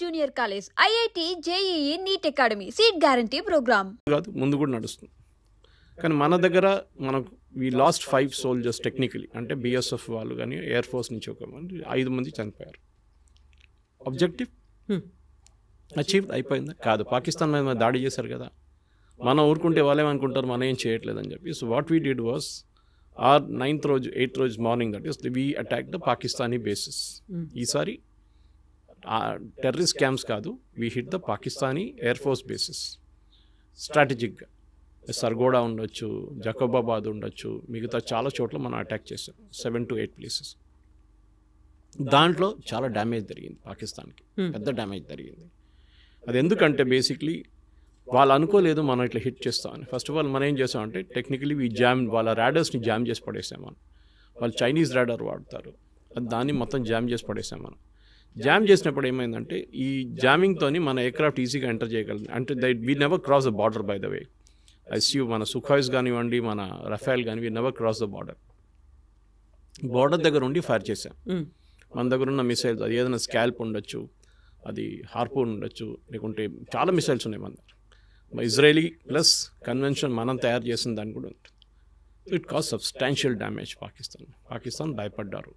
Junior college IIT JEE NEET academy. Seat guarantee programme. కాదు ముందు కూడా నడుస్తుంది. కానీ మన దగ్గర మనకు we lost five soldiers technically అంటే బిఎస్ఎఫ్ వాళ్ళు కానీ ఎయిర్ ఫోర్స్ నుంచి ఒక మంది ఐదు మంది చనిపోయారు. ఆబ్జెక్టివ్ అచీవ్ అయిపోయిందా? కాదు పాకిస్తాన్ మీద దాడి చేశారు కదా. మనం ఊరుకుంటే వాళ్ళేమనుకుంటారు మనం ఏం చేయట్లేదని చెప్పి. So what we did was our ninth రోజు ఎయిత్ రోజు morning that is we attack the Pakistani bases ఈసారి టెర్రరిస్ట్ క్యాంప్స్ కాదు we hit the Pakistani air force bases స్ట్రాటజిక్గా Sargodha ఉండొచ్చు జకోబాబాద్ ఉండొచ్చు మిగతా చాలా చోట్ల మనం అటాక్ చేసాం సెవెన్ టు ఎయిట్ ప్లేసెస్ దాంట్లో చాలా డ్యామేజ్ జరిగింది పాకిస్తాన్కి. పెద్ద డ్యామేజ్ జరిగింది. అది ఎందుకంటే బేసిక్లీ వాళ్ళు అనుకోలేదు మనం ఇట్లా హిట్ చేస్తామని ఫస్ట్ ఆఫ్ ఆల్ మనం ఏం చేసామంటే టెక్నికలీ ఈ జామ్ వాళ్ళ ర్యాడర్స్ని జామ్ చేసి పడేసాం మనం. వాళ్ళు చైనీస్ ర్యాడర్ వాడతారు. అది దాన్ని మొత్తం జామ్ చేసి పడేసాం మనం. జామ్ చేసినప్పుడు ఏమైందంటే ఈ జామింగ్తోని మన ఎయిర్క్రాఫ్ట్ ఈజీగా ఎంటర్ చేయగలిగింది అంటే the we never cross the border by the way ICU మన సుఖాయిస్ కానివ్వండి మన రఫేల్ కానీ we never cross the border border దగ్గర ఉండి ఫైర్ చేసాం మన దగ్గర ఉన్న మిసైల్స్ అది ఏదైనా స్కాల్ప్ ఉండొచ్చు అది హార్పూన్ ఉండొచ్చు లేకుంటే చాలా మిసైల్స్ ఉన్నాయి మన దగ్గర. ఇజ్రాయలీ ప్లస్ కన్వెన్షన్ మనం తయారు చేసిన దాన్ని కూడా ఉంటుంది it cause substantial damage Pakistan. Pakistan భయపడ్డారు.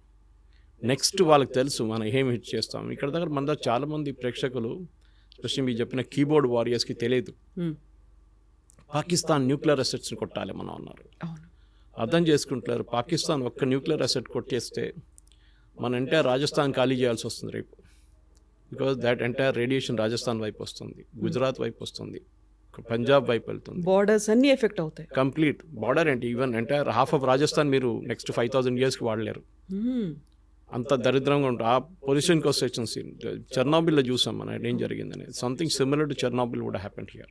నెక్స్ట్ వాళ్ళకి తెలుసు మనం ఏం హిట్ చేస్తాం. ఇక్కడ దగ్గర మన చాలామంది ప్రేక్షకులు స్పెషల్లీ మీరు చెప్పిన కీబోర్డ్ వారియర్స్కి తెలియదు. పాకిస్తాన్ న్యూక్లియర్ అసెట్స్ని కొట్టాలి మనం అన్నారు. అర్థం చేసుకుంటున్నారు పాకిస్తాన్ ఒక్క న్యూక్లియర్ అసెట్ కొట్టేస్తే మన ఎంటైర్ రాజస్థాన్ ఖాళీ చేయాల్సి వస్తుంది రేపు. Because that entire radiation Rajasthan వైపు వస్తుంది గుజరాత్ వైపు వస్తుంది పంజాబ్ వైపు వెళ్తుంది. బార్డర్స్ అన్ని ఎఫెక్ట్ అవుతాయి. కంప్లీట్ బార్డర్ ఏంటి? Even entire half of Rajasthan మీరు నెక్స్ట్ ఫైవ్ థౌసండ్ ఇయర్స్కి వాడలేరు. మ్మ్. అంత దరిద్రంగా ఉంటుంది ఆ పొజిషన్కి వస్తే చెర్నాబిల్లో చూసాం మనం ఏం జరిగిందని సంథింగ్ సిమిలర్ టు చెర్నాబిల్ కూడా happen here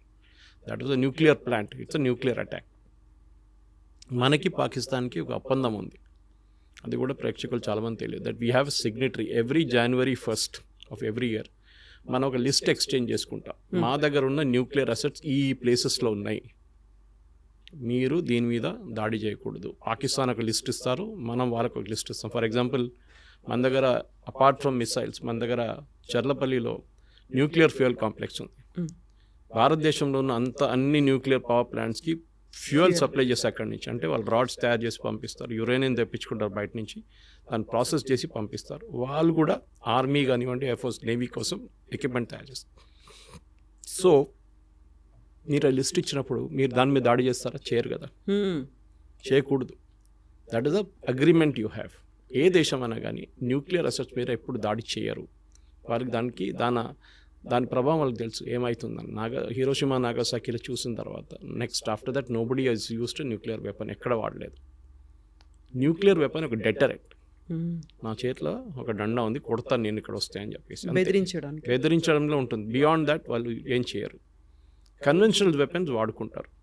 that is a nuclear plant it's a nuclear attack మనకి పాకిస్తాన్కి ఒక ఒప్పందం ఉంది. అది కూడా ప్రేక్షకులు చాలామంది తెలియదు. That we have signatory every January first of every year మనం ఒక లిస్ట్ ఎక్స్చేంజ్ చేసుకుంటాం. మా దగ్గర ఉన్న న్యూక్లియర్ అసెట్స్ ఈ ప్లేసెస్లో ఉన్నాయి. మీరు దీని మీద దాడి చేయకూడదు. పాకిస్తాన్ ఒక లిస్ట్ ఇస్తారు మనం వాళ్ళకు ఒక లిస్ట్ ఇస్తాం. ఫర్ ఎగ్జాంపుల్ మన దగ్గర అపార్ట్ ఫ్రమ్ మిసైల్స్ మన దగ్గర చర్లపల్లిలో న్యూక్లియర్ ఫ్యూయల్ కాంప్లెక్స్ ఉంది. Mm. భారతదేశంలో ఉన్న అంత అన్ని న్యూక్లియర్ పవర్ ప్లాంట్స్కి ఫ్యూయల్ సప్లై చేసి అక్కడి నుంచి అంటే వాళ్ళు రాడ్స్ తయారు చేసి పంపిస్తారు యురేనియం తెప్పించుకుంటారు బయట నుంచి దాన్ని ప్రాసెస్ చేసి పంపిస్తారు. వాళ్ళు కూడా ఆర్మీ కానివ్వండి ఎయిర్ఫోర్స్ నేవీ కోసం ఎక్విప్మెంట్ తయారు చేస్తారు. సో మీరు ఆ లిస్ట్ ఇచ్చినప్పుడు మీరు దాని మీద దాడి చేస్తారా? చేయరు కదా. మ్మ్. చేయకూడదు. That is the agreement you have ఏ దేశం అయినా కానీ న్యూక్లియర్ అసెట్స్ మీద ఎప్పుడు దాడి చేయరు. వారికి దానికి దాని దాని ప్రభావం వాళ్ళకి తెలుసు. ఏమవుతుందని నాగా హీరోషిమా నాగాసాకిలో చూసిన తర్వాత next after that nobody has used nuclear weapon ఎక్కడ వాడలేదు. న్యూక్లియర్ వెపన్ ఒక డెటరెక్ట్ మ్మ్. నా చేతిలో ఒక డండా ఉంది. కొడతాను నేను ఇక్కడ వస్తాయని చెప్పేసి. అంతే. బెదిరించడానికి. బెదిరించడంలో ఉంటుంది. బియాండ్ దట్ వాళ్ళు ఏం చేయరు. కన్వెన్షనల్ వెపన్స్ వాడుకుంటారు.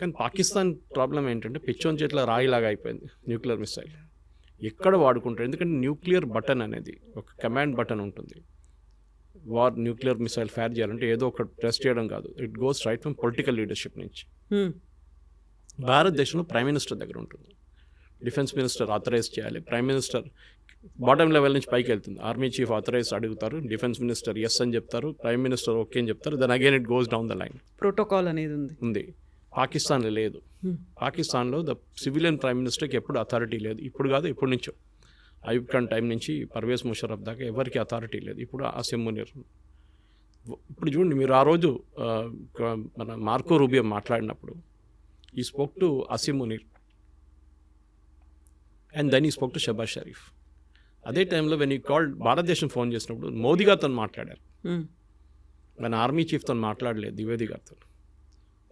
కానీ పాకిస్తాన్ ప్రాబ్లం ఏంటంటే పిచ్చోన్ చేతిలో రాయిలాగా అయిపోయింది న్యూక్లియర్ మిసైల్ ఎక్కడ వాడుకుంటారు? ఎందుకంటే న్యూక్లియర్ బటన్ అనేది ఒక కమాండ్ బటన్ ఉంటుంది. వార్ న్యూక్లియర్ మిసైల్ ఫైర్ చేయాలంటే ఏదో ఒక ప్రెస్ చేయడం కాదు. It goes right from political leadership నుంచి. భారతదేశంలో ప్రైమ్ మినిస్టర్ దగ్గర ఉంటుంది. డిఫెన్స్ మినిస్టర్ ఆథరైజ్ చేయాలి. ప్రైమ్ మినిస్టర్ బాటమ్ లెవెల్ నుంచి పైకి వెళ్తుంది. ఆర్మీ చీఫ్ ఆథరైజ్ అడుగుతారు. డిఫెన్స్ మినిస్టర్ ఎస్ అని చెప్తారు. ప్రైమ్ మినిస్టర్ ఓకే అని చెప్తారు. Then again it goes down the line. Protocol అనేది ఉంది. ఉంది. పాకిస్తాన్లో లేదు. పాకిస్తాన్లో ద సివిలియన్ ప్రైమ్ మినిస్టర్కి ఎప్పుడు అథారిటీ లేదు. ఇప్పుడు కాదు ఎప్పటి నుంచో. అయూబ్ ఖాన్ టైం నుంచి పర్వేజ్ ముషరఫ్ దాకా ఎవరికి అథారిటీ లేదు. ఇప్పుడు ఆ సెమ్మునిర్ ఇప్పుడు చూడండి మీరు ఆ రోజు మన మార్కో రూబియో మాట్లాడినప్పుడు he spoke to Asim Munir. And then he spoke to Shahbaz Sharif. అదే టైంలో వెన్ ఈ కాల్ భారతదేశం ఫోన్ చేసినప్పుడు మోదీ గారితో మాట్లాడారు. మన ఆర్మీ చీఫ్తో మాట్లాడలేదు ద్వివేది గారితో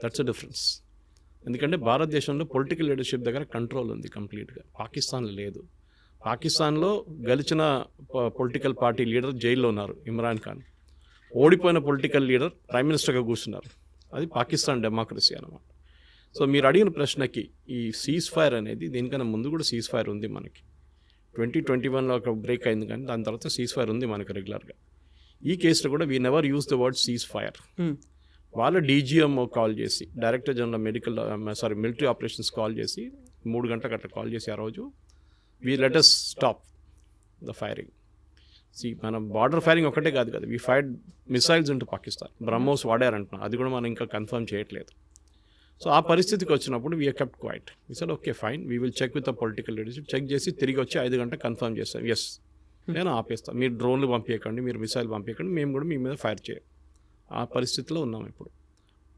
దట్స్ అ డిఫరెన్స్ ఎందుకంటే భారతదేశంలో పొలిటికల్ లీడర్షిప్ దగ్గర కంట్రోల్ ఉంది కంప్లీట్గా పాకిస్తాన్లో లేదు. పాకిస్తాన్లో గెలిచిన పొలిటికల్ పార్టీ లీడర్ జైల్లో ఉన్నారు ఇమ్రాన్ ఖాన్. ఓడిపోయిన పొలిటికల్ లీడర్ ప్రైమ్ మినిస్టర్గా కూర్చున్నారు. అది పాకిస్తాన్ డెమోక్రసీ అనమాట సో మీరు అడిగిన ప్రశ్నకి ఈ సీజ్ ఫైర్ అనేది దీనికన్నా ముందు కూడా సీజ్ ఫైర్ ఉంది మనకి. ట్వంటీ ట్వంటీ వన్లో ఒక బ్రేక్ అయింది కానీ దాని తర్వాత సీజ్ ఫైర్ ఉంది మనకి రెగ్యులర్గా ఈ కేసులో కూడా we never use the word ceasefire వాళ్ళ డీజీఎంఓ కాల్ చేసి director general medical sorry military operations call చేసి మూడు గంటలకు అట్లా కాల్ చేసి ఆ రోజు we let's stop the firing see మన బార్డర్ ఫైరింగ్ ఒకటే కాదు కదా we fired missiles into Pakistan BrahMos వాడారంటున్నాం. అది కూడా మనం ఇంకా కన్ఫర్మ్ చేయట్లేదు. సో ఆ పరిస్థితికి వచ్చినప్పుడు we kept quiet sir okay fine we will check with the political leadership check చేసి తిరిగి వచ్చి ఐదు గంట కన్ఫర్మ్ చేస్తాం. ఎస్ నేను ఆపేస్తాను మీరు డ్రోన్లు పంపించకండి మీరు మిసైల్ పంపించకండి మేము కూడా మీ మీద ఫైర్ చేయం. ఆ పరిస్థితిలో ఉన్నాం ఇప్పుడు.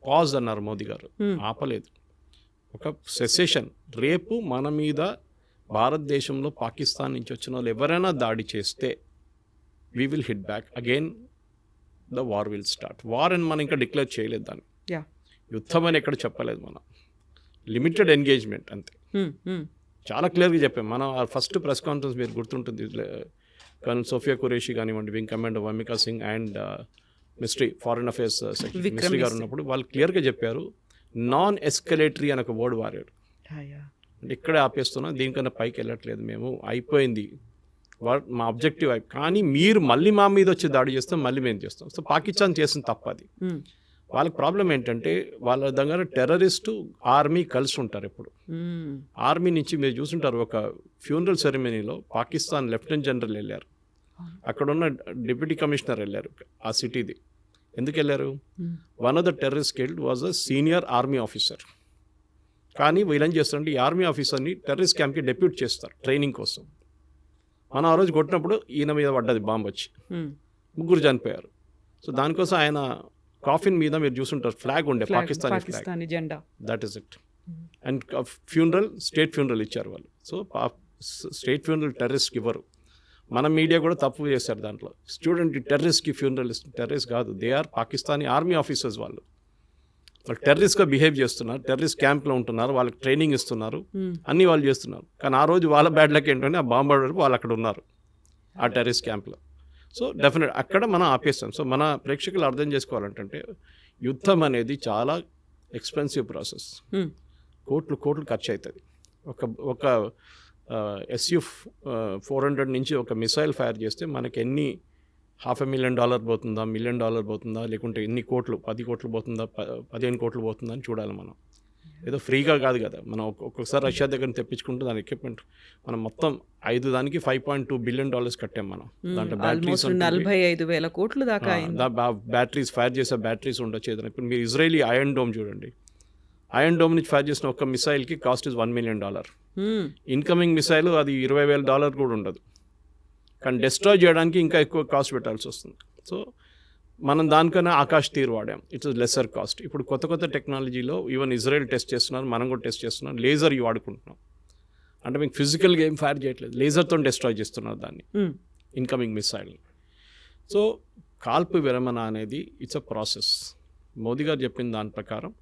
పాజ్ అన్నారు మోదీ గారు. ఆపలేదు. ఒక సెసేషన్. రేపు మన మీద భారతదేశంలో పాకిస్తాన్ నుంచి వచ్చిన వాళ్ళు ఎవరైనా దాడి చేస్తే we will hit back again the war will start war అని మనం ఇంకా డిక్లేర్ చేయలేదు దాన్ని. యుద్ధం అని ఎక్కడ చెప్పలేదు మనం. లిమిటెడ్ ఎంగేజ్మెంట్ అంతే. చాలా క్లియర్గా చెప్పాం. మనం ఫస్ట్ ప్రెస్ కాన్ఫరెన్స్ మీరు గుర్తుంటుంది. కానీ సోఫియా కురేషి కానివ్వండి wing commander Vyomika Singh and Misri foreign affairs secretary Vikram Misri garu. ఉన్నప్పుడు వాళ్ళు క్లియర్గా చెప్పారు నాన్ ఎస్కలేటరీ అని ఒక వర్డ్ వాడాడు అంటే ఇక్కడే ఆపేస్తున్నాం దీనికన్నా పైకి వెళ్ళట్లేదు మేము అయిపోయింది. మా ఆబ్జెక్టివ్ అయి కానీ మీరు మళ్ళీ మా మీద వచ్చి దాడి చేస్తాం మళ్ళీ మేము చేస్తాం. సో పాకిస్తాన్ చేసిన తప్పది వాళ్ళకి ప్రాబ్లం ఏంటంటే వాళ్ళ దగ్గర టెర్రరిస్టు ఆర్మీ కలిసి ఉంటారు ఎప్పుడు. ఆర్మీ నుంచి మీరు చూసుంటారు ఒక ఫ్యూనరల్ సెరమనీలో పాకిస్తాన్ లెఫ్టినెంట్ జనరల్ వెళ్ళారు. అక్కడ ఉన్న డిప్యూటీ కమిషనర్ వెళ్ళారు ఆ సిటీది. ఎందుకు వెళ్ళారు? One of the terrorist killed was a senior army officer కానీ వీళ్ళేం చేస్తారంటే ఈ ఆర్మీ ఆఫీసర్ని టెర్రరిస్ట్ క్యాంప్కి డెప్యూట్ చేస్తారు ట్రైనింగ్ కోసం. మనం ఆ రోజు కొట్టినప్పుడు ఈయన మీద పడ్డది బాంబు వచ్చి. ముగ్గురు చనిపోయారు. సో దానికోసం ఆయన కాఫిన్ మీద మీరు చూసుంటారు ఫ్లాగ్ ఉండే పాకిస్తానీ జెండా. That is it and funeral state funeral ఇచ్చారు వాళ్ళు. సో స్టేట్ ఫ్యూనరల్ టెర్రరిస్ట్కి ఇవ్వరు. మన మీడియా కూడా తప్పు చేశారు దాంట్లో. స్టూడెంట్ టెర్రరిస్ట్కి ఫ్యూనరల్ టెర్రరిస్ట్ కాదు. They are Pakistani army officers వాళ్ళు. వాళ్ళు టెర్రరిస్ట్గా బిహేవ్ చేస్తున్నారు. టెర్రరిస్ట్ క్యాంప్లో ఉంటున్నారు. వాళ్ళకి ట్రైనింగ్ ఇస్తున్నారు. అన్నీ వాళ్ళు చేస్తున్నారు. కానీ ఆ రోజు వాళ్ళ బ్యాడ్ లక్ ఏంటంటే ఆ బాంబ్ వాళ్ళు అక్కడ ఉన్నారు. ఆ టెర్రరిస్ట్ క్యాంప్లో సో డెఫినెట్ అక్కడ మనం ఆపేస్తాం. సో మన ప్రేక్షకులు అర్థం చేసుకోవాలంటే యుద్ధం అనేది చాలా ఎక్స్పెన్సివ్ ప్రాసెస్ కోట్లు కోట్లు ఖర్చు అవుతుంది. ఒక ఒక ఎస్యు ఫోర్ హండ్రెడ్ నుంచి ఒక మిసైల్ ఫైర్ చేస్తే మనకి ఎన్ని హాఫ్ ఎ మిలియన్ డాలర్ పోతుందా మిలియన్ డాలర్ పోతుందా లేకుంటే ఎన్ని కోట్లు పది కోట్లు పోతుందా పదిహేను కోట్లు పోతుందా అని చూడాలి మనం. ఏదో ఫ్రీగా కాదు కదా. మనం ఒక్కొ- ఒక్కొక్కసారి రష్యా దగ్గర తెప్పించుకుంటే దాని ఎక్విప్మెంట్ మనం మొత్తం ఐదు దానికి five point two billion dollars కట్టాం మనం. దాంట్లో బ్యాటరీస్ నలభై ఐదు వేల కోట్లు దాకా బ్యాటరీస్ ఫైర్ చేసే బ్యాటరీస్ ఉండొచ్చు ఏదైనా. ఇప్పుడు మీరు ఇజ్రాయలీ ఐరన్ డోమ్ చూడండి. ఐరన్ డోమ్ నుంచి ఫైర్ చేసిన ఒక మిసైల్కి cost is one million dollar. Incoming missile అది ఇరవై వేల డాలర్ కూడా ఉండదు. కానీ డిస్ట్రాయ్ చేయడానికి ఇంకా ఎక్కువ కాస్ట్ పెట్టాల్సి వస్తుంది. సో మనం దానికన్నా ఆకాశ్ తీరు వాడాం. ఇట్స్ లెసర్ కాస్ట్ ఇప్పుడు కొత్త కొత్త టెక్నాలజీలో ఈవెన్ ఇజ్రాయెల్ టెస్ట్ చేస్తున్నారు మనం కూడా టెస్ట్ చేస్తున్నాం లేజర్ వాడుకుంటున్నాం. అంటే మీకు ఫిజికల్ గేమ్ ఫైర్ చేయట్లేదు. లేజర్తో డిస్ట్రాయ్ చేస్తున్నారు దాన్ని. ఇన్కమింగ్ మిసైల్ సో కాల్పు విరమణ అనేది ఇట్స్ అ ప్రాసెస్ మోదీ గారు చెప్పిన దాని ప్రకారం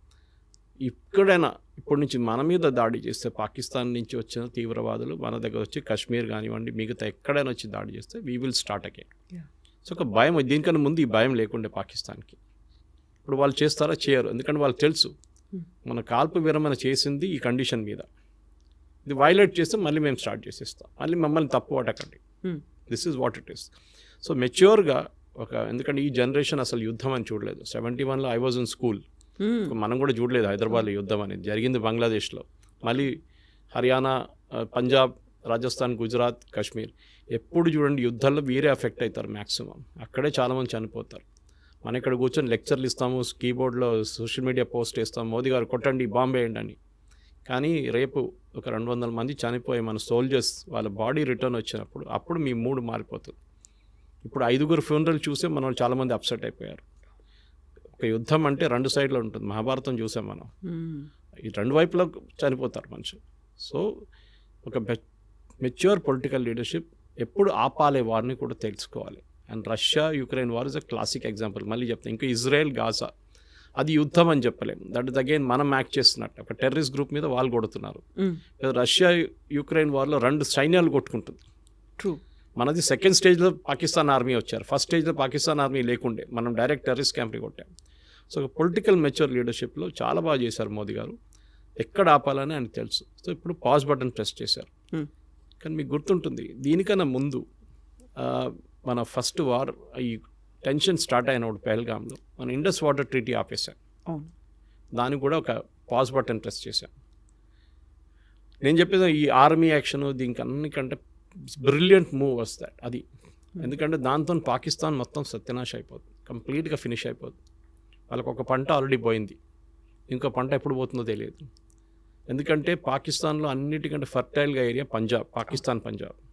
ఇక్కడైనా ఇప్పటి నుంచి మన మీద దాడి చేస్తే పాకిస్తాన్ నుంచి వచ్చిన తీవ్రవాదులు మన దగ్గర వచ్చి కాశ్మీర్ కానివ్వండి మిగతా ఎక్కడైనా వచ్చి దాడి చేస్తే we will start again. So ఒక భయం దీనికన్నా ముందు ఈ భయం లేకుండే పాకిస్తాన్కి. ఇప్పుడు వాళ్ళు చేస్తారా? చేయరు. ఎందుకంటే వాళ్ళకి తెలుసు Hmm. మన కాల్పు విరమణ చేసింది ఈ కండిషన్ మీద. ఇది వైలేట్ చేస్తే మళ్ళీ మేము స్టార్ట్ చేసేస్తాం. మళ్ళీ మమ్మల్ని తప్పు పట్టకండి. This is what it is so మెచ్యూర్గా ఒక ఎందుకంటే ఈ జనరేషన్ అసలు యుద్ధం అని చూడలేదు. సెవెంటీ వన్లో ఐ వాజ్ ఇన్ స్కూల్. మనం కూడా చూడలేదు హైదరాబాద్లో యుద్ధం అనేది. జరిగింది బంగ్లాదేశ్లో. మళ్ళీ హర్యానా పంజాబ్ రాజస్థాన్ గుజరాత్ కాశ్మీర్. ఎప్పుడు చూడండి యుద్ధాల్లో వీరే అఫెక్ట్ అవుతారు మ్యాక్సిమం అక్కడే చాలామంది చనిపోతారు. మనం ఇక్కడ కూర్చొని లెక్చర్లు ఇస్తాము కీబోర్డ్లో సోషల్ మీడియా పోస్ట్ చేస్తాం మోదీ గారు కొట్టండి బాంబే వేయండి అని. కానీ రేపు ఒక రెండు వందల మంది చనిపోయి మన సోల్జర్స్ వాళ్ళ బాడీ రిటర్న్ వచ్చినప్పుడు అప్పుడు మీ మూడు మారిపోతుంది. ఇప్పుడు ఐదుగురు ఫ్యూనరల్ చూసే మనం చాలామంది అప్సెట్ అయిపోయారు. ఒక యుద్ధం అంటే రెండు సైడ్లో ఉంటుంది. మహాభారతం చూసాం మనం. ఈ రెండు వైపులా చనిపోతారు మనుషులు. సో ఒక మెచ్యూర్ పొలిటికల్ లీడర్షిప్ ఎప్పుడు ఆపాలే వారిని కూడా తెలుసుకోవాలి. And Russia Ukraine war is a classic example. మళ్ళీ చెప్తాను ఇంకా ఇజ్రాయెల్ గాజా. అది యుద్ధం అని చెప్పలేము దట్ ఇస్ అగైన్ మనం యాక్ట్ చేస్తున్నట్టు. ఒక టెర్రరిస్ట్ గ్రూప్ మీద వాళ్ళు కొడుతున్నారు. రష్యా యుక్రెయిన్ వార్లో రెండు సైన్యాలు కొట్టుకుంటుంది. True. మనది సెకండ్ స్టేజ్లో పాకిస్తాన్ ఆర్మీ వచ్చారు. ఫస్ట్ స్టేజ్లో పాకిస్తాన్ ఆర్మీ లేకుండే. మనం డైరెక్ట్ టెర్రరిస్ట్ క్యాంప్ని కొట్టాం. సో పొలిటికల్ మెచ్యూర్ లీడర్షిప్లో చాలా బాగా చేశారు మోదీ గారు. ఎక్కడ ఆపాలని ఆయనకు తెలుసు. సో ఇప్పుడు పాజ్ బటన్ ప్రెస్ చేశారు. Hmm. కానీ మీకు గుర్తుంటుంది దీనికన్నా ముందు మన ఫస్ట్ వార్ ఈ టెన్షన్ స్టార్ట్ అయినప్పుడు పెహల్గామ్లో మన ఇండస్ వాటర్ ట్రీటీ ఆపేశాం దానికి కూడా ఒక పాజ్ బటన్ ప్రెస్ చేశాం నేను చెప్పేది ఈ ఆర్మీ యాక్షన్ దీనికి అన్నికంటే బ్రిలియంట్ మూవ్ వస్తాయి. అది. ఎందుకంటే దాంతో పాకిస్తాన్ మొత్తం సత్యనాశ అయిపోతుంది. కంప్లీట్గా ఫినిష్ అయిపోతుంది. వాళ్ళకు ఒక పంట ఆల్రెడీ పోయింది. ఇంకో పంట ఎప్పుడు పోతుందో తెలియదు. ఎందుకంటే పాకిస్తాన్లో అన్నిటికంటే ఫర్టైల్గా ఏరియా పంజాబ్ పాకిస్తాన్ పంజాబ్.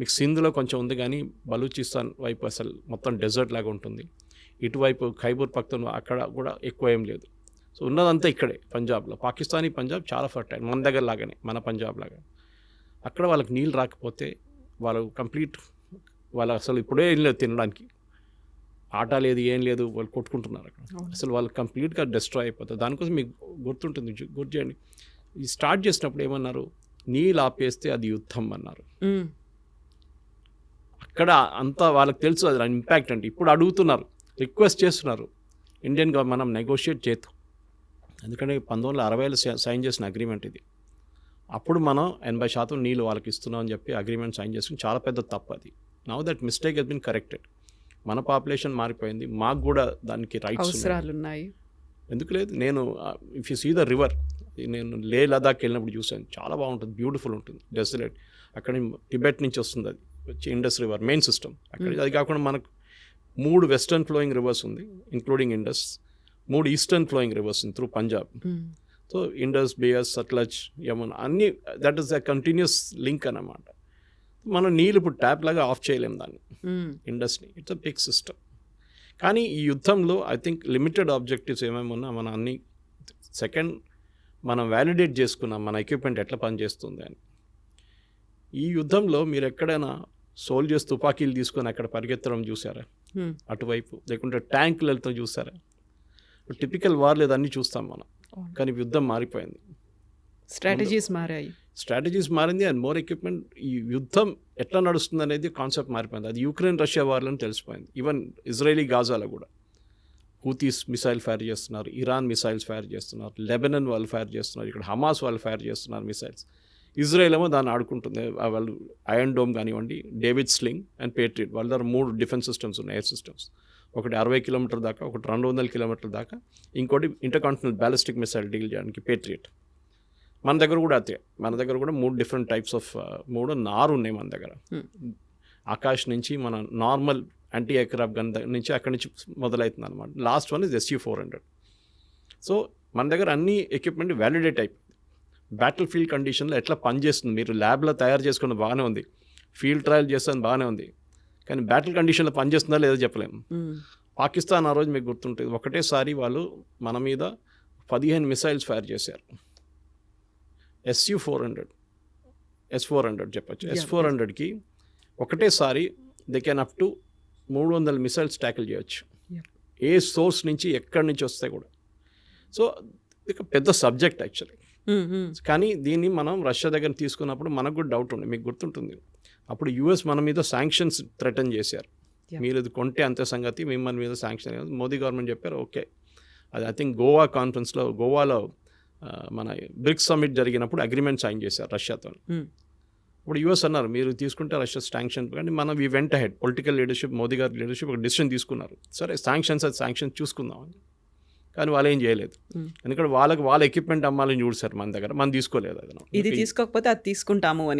మీకు సింధులో కొంచెం ఉంది కానీ బలూచిస్తాన్ వైపు అసలు మొత్తం డెజర్ట్ లాగా ఉంటుంది. ఇటువైపు ఖైబూర్ పక్తన్ అక్కడ కూడా ఎక్కువ ఏం లేదు. సో ఉన్నదంతా ఇక్కడే పంజాబ్లో. పాకిస్తానీ పంజాబ్ చాలా ఫర్టైల్ మన దగ్గర లాగానే మన పంజాబ్ లాగా. అక్కడ వాళ్ళకి నీళ్ళు రాకపోతే వాళ్ళు కంప్లీట్ వాళ్ళు అసలు ఇప్పుడే ఏం లేదు తినడానికి. ఆట లేదు ఏం లేదు వాళ్ళు కొట్టుకుంటున్నారు అక్కడ. అసలు వాళ్ళు కంప్లీట్గా డిస్ట్రాయ్ అయిపోతారు. దానికోసం మీకు గుర్తుంటుంది గుర్తు చేయండి. ఈ స్టార్ట్ చేసినప్పుడు ఏమన్నారు? నీళ్ళు ఆపేస్తే అది యుద్ధం అన్నారు. అక్కడ అంతా వాళ్ళకి తెలుసు అది ఇంపాక్ట్ అంటే ఇప్పుడు అడుగుతున్నారు రిక్వెస్ట్ చేస్తున్నారు. ఇండియన్ గవర్నమెంట్ మనం నెగోషియేట్ చేద్దాం. ఎందుకంటే పంతొమ్మిది వందల అరవైలో సైన్ చేసిన అగ్రిమెంట్ ఇది. అప్పుడు మనం ఎనభై శాతం నీళ్ళు వాళ్ళకి ఇస్తున్నాం అని చెప్పి అగ్రిమెంట్ సైన్ చేసుకుని చాలా పెద్ద తప్పు అది. Now that mistake has been corrected మన పాపులేషన్ మారిపోయింది. మాకు కూడా దానికి రైట్స్ అవసరాలు ఉన్నాయి ఎందుకు లేదు? నేను if you see the river నేను లే లదాఖ్ వెళ్ళినప్పుడు చూశాను. చాలా బాగుంటుంది. బ్యూటిఫుల్ ఉంటుంది. డెసలేట్ అక్కడ టిబెట్ నుంచి వస్తుంది అది. వచ్చి ఇండస్ రివర్ మెయిన్ సిస్టమ్ అక్కడ అది కాకుండా మనకు మూడు వెస్టర్న్ ఫ్లోయింగ్ రివర్స్ ఉంది ఇంక్లూడింగ్ ఇండస్ మూడు ఈస్టర్న్ ఫ్లోయింగ్ రివర్స్ ఉంది through Punjab so Indus Beas Sutlej Yamuna అన్ని that is the continuous link అన్నమాట. మనం నీళ్ళు ఇప్పుడు ట్యాప్ లాగా ఆఫ్ చేయలేం దాన్ని. ఉమ్, industry. It's a big system కానీ ఈ యుద్ధంలో ఐ థింక్ లిమిటెడ్ ఆబ్జెక్టివ్స్ ఏమేమి ఉన్నా మన అన్ని సెకండ్ మనం వ్యాలిడేట్ చేసుకున్నాం మన ఎక్విప్మెంట్ ఎట్లా పనిచేస్తుంది అని. ఈ యుద్ధంలో మీరు ఎక్కడైనా సోల్జర్స్ తుపాకీలు తీసుకొని అక్కడ పరిగెత్తడం చూసారా? ఉమ్, అటువైపు. లేకుంటే ట్యాంకులు వెళ్తాం చూసారా? టిపికల్ వార్ లేదన్నీ చూస్తాం మనం. కానీ యుద్ధం మారిపోయింది. స్ట్రాటజీస్ మారాయి. స్ట్రాటజీస్ మారింది అండ్ మోర్ ఎక్విప్మెంట్ ఈ యుద్ధం ఎట్లా నడుస్తుంది అనేది కాన్సెప్ట్ మారిపోయింది. అది యూక్రెయిన్ రష్యా వార్లను తెలిసిపోయింది. ఈవెన్ ఇజ్రాయలీ గాజాలో కూడా. హూతీస్ మిసైల్ ఫైర్ చేస్తున్నారు ఇరాన్ మిసైల్స్ ఫైర్ చేస్తున్నారు లెబనన్ వాళ్ళు ఫైర్ చేస్తున్నారు ఇక్కడ హమాస్ వాళ్ళు ఫైర్ చేస్తున్నారు మిసైల్స్ ఇజ్రాయెల్ ఏమో దాన్ని ఆడుకుంటుంది. వాళ్ళు ఐరన్ డోమ్ కానివ్వండి డేవిడ్ స్లింగ్ అండ్ పేట్రియట్ వాళ్ళ దగ్గర మూడు డిఫెన్స్ సిస్టమ్స్ ఉన్నాయి ఎయిర్ సిస్టమ్స్ ఒకటి అరవై కిలోమీటర్ దాకా ఒకటి రెండు వందల కిలోమీటర్ల దాకా ఇంకోటి ఇంటర్కాంటినల్ బ్యాలిస్టిక్ మిసైల్ డీల్ చేయడానికి పేట్రియట్ మన దగ్గర కూడా అదే. మన దగ్గర కూడా మూడు డిఫరెంట్ టైప్స్ ఆఫ్ మూడు నారు ఉన్నాయి మన దగ్గర. ఆకాష్ నుంచి మన నార్మల్ యాంటీ ఎయిర్క్రాఫ్ట్ గన్ దగ్గర నుంచి అక్కడి నుంచి మొదలవుతుంది అనమాట last one is S four hundred so మన దగ్గర అన్ని ఎక్విప్మెంట్ వ్యాలిడేట్ అయిపోయింది బ్యాటిల్ ఫీల్డ్ కండిషన్లో ఎట్లా పనిచేస్తుంది? మీరు ల్యాబ్లో తయారు చేసుకున్న బాగానే ఉంది. ఫీల్డ్ ట్రయల్ చేస్తుంది బాగానే ఉంది. కానీ బ్యాటిల్ కండిషన్లో పనిచేస్తుందా లేదో చెప్పలేము. పాకిస్తాన్ ఆ రోజు మీకు గుర్తుంటుంది ఒకటేసారి వాళ్ళు మన మీద పదిహేను మిసైల్స్ ఫైర్ చేశారు. S four hundred S four hundred చెప్పచ్చు. S four. హండ్రెడ్కి ఒకటేసారి దే కెన్ అప్ టు మూడు వందల మిసైల్స్ ట్యాకిల్ చేయొచ్చు. ఏ సోర్స్ నుంచి ఎక్కడి నుంచి వస్తాయి కూడా. సో ఇది పెద్ద సబ్జెక్ట్ యాక్చువల్లీ ఉమ్, ఉమ్, కానీ దీన్ని మనం రష్యా దగ్గర తీసుకున్నప్పుడు మనకు కూడా డౌట్ ఉంది మీకు గుర్తుంటుంది. అప్పుడు యూఎస్ మన మీద శాంక్షన్స్ థ్రెటన్ చేశారు. మీరు ఇది కొంటే అంతే సంగతి మిమ్మల్ని మీద శాంక్షన్ మోదీ గవర్నమెంట్ చెప్పారు ఓకే అది ఐ థింక్ గోవా కాన్ఫరెన్స్లో గోవాలో మన బ్రిక్స్ సమ్మిట్ జరిగినప్పుడు అగ్రిమెంట్ సైన్ చేశారు రష్యాతో. ఇప్పుడు యూఎస్ అన్నారు మీరు తీసుకుంటే రష్యా శాంక్షన్ కానీ మనం ఈ వెంట హెడ్ పొలిటికల్ లీడర్షిప్ మోదీ గారి లీడర్షిప్ ఒక డిసిషన్ తీసుకున్నారు. సరే శాంక్షన్స్ అది శాంక్షన్ చూసుకుందాం అని. కానీ వాళ్ళు ఏం చేయలేదు. ఎందుకంటే వాళ్ళకి వాళ్ళ ఎక్విప్మెంట్ అమ్మాలని చూసారు మన దగ్గర. మనం తీసుకోలేదు అది. ఇది తీసుకోకపోతే అది తీసుకుంటాము అని